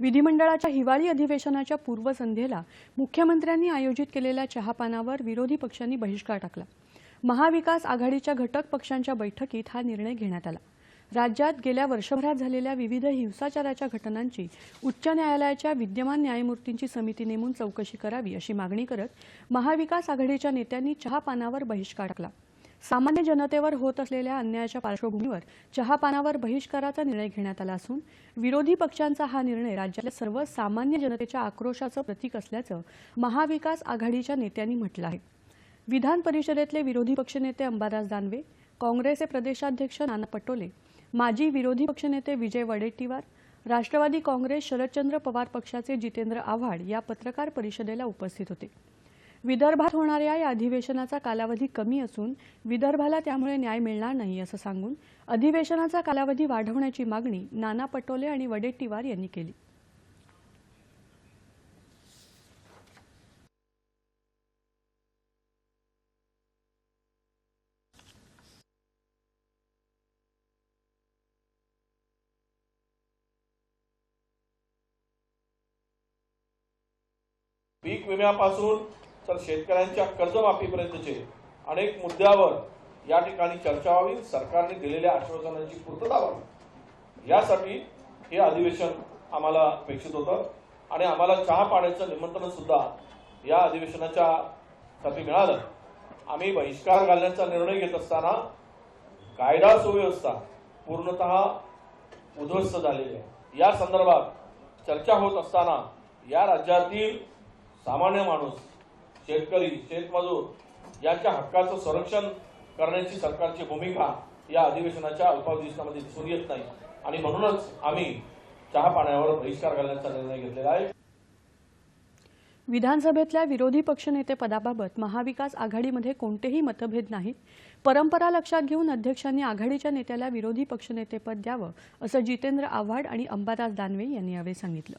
विधिमंडळाच्या हिवाळी अधिवेशनाच्या पूर्वसंध्येला मुख्यमंत्र्यांनी आयोजित केलेल्या चहापानावर विरोधी पक्षांनी बहिष्कार टाकला. महाविकास आघाडीच्या घटक पक्षांच्या बैठकीत हा निर्णय घेण्यात आला. राज्यात गेल्या वर्षभरात झालेल्या विविध हिंसाचाराच्या घटनांची उच्च न्यायालयाच्या विद्यमान न्यायमूर्तींची समिती नेमून चौकशी करावी अशी मागणी करत महाविकास आघाडीच्या नेत्यांनी चहापानावर बहिष्कार टाकला. सामान्य जनतेवर होत असलेल्या अन्यायाच्या पार्श्वभूमीवर चहापानावर बहिष्काराचा निर्णय घेण्यात आला असून विरोधी पक्षांचा हा निर्णय राज्यातल्या सर्व सामान्य जनतेच्या आक्रोशाचं प्रतीक असल्याचं महाविकास आघाडीच्या नेत्यांनी म्हटलं आहे. विधान परिषदेतले विरोधी पक्षनेते अंबादास दानवे काँग्रेसचे प्रदेशाध्यक्ष नाना पटोले माजी विरोधी पक्षनेते विजय वडेट्टीवार राष्ट्रवादी काँग्रेस शरदचंद्र पवार पक्षाचे जितेंद्र आव्हाड या पत्रकार परिषदेला उपस्थित होते. विदर्भात होणाऱ्या या अधिवेशनाचा कालावधी कमी असून विदर्भाला त्यामुळे न्याय मिळणार नाही असं सांगून अधिवेशनाचा कालावधी वाढवण्याची मागणी नाना पटोले आणि वडेट्टीवार यांनी केली. पीक विम्यापासून तर शेतकऱ्यांच्या कर्जमाफीपर्यंतचे अनेक मुद्द्यावर या ठिकाणी चर्चा व्हावी सरकारने दिलेल्या आश्वासनांची पूर्तता व्हावी. यासाठी हे अधिवेशन आम्हाला अपेक्षित होतं आणि आम्हाला चहा पाण्याचं निमंत्रण सुद्धा या अधिवेशनाच्या साठी मिळालं. आम्ही बहिष्कार घालण्याचा निर्णय घेत असताना कायदा सुव्यवस्था पूर्णतः उद्ध्वस्त झालेली आहे. या संदर्भात चर्चा होत असताना या राज्यातील सामान्य माणूस शेतकरी शेतमजूर यांच्या हक्काचं संरक्षण करण्याची सरकारची भूमिका या अधिवेशनाच्या अल्पाधिवेशनामध्ये दिसून येत नाही. आणि म्हणूनच आम्ही चहा पाण्यावर बहिष्कार घालण्याचा निर्णय घेतलेला आहे. विधानसभेतल्या विरोधी पक्षनेते पदाबाबत महाविकास आघाडीमध्ये कोणतेही मतभेद नाहीत. परंपरा लक्षात घेऊन अध्यक्षांनी आघाडीच्या नेत्याला विरोधी पक्षनेतेपद द्यावं असं जितेंद्र आव्हाड आणि अंबादास दानवे यांनी यावेळी सांगितलं.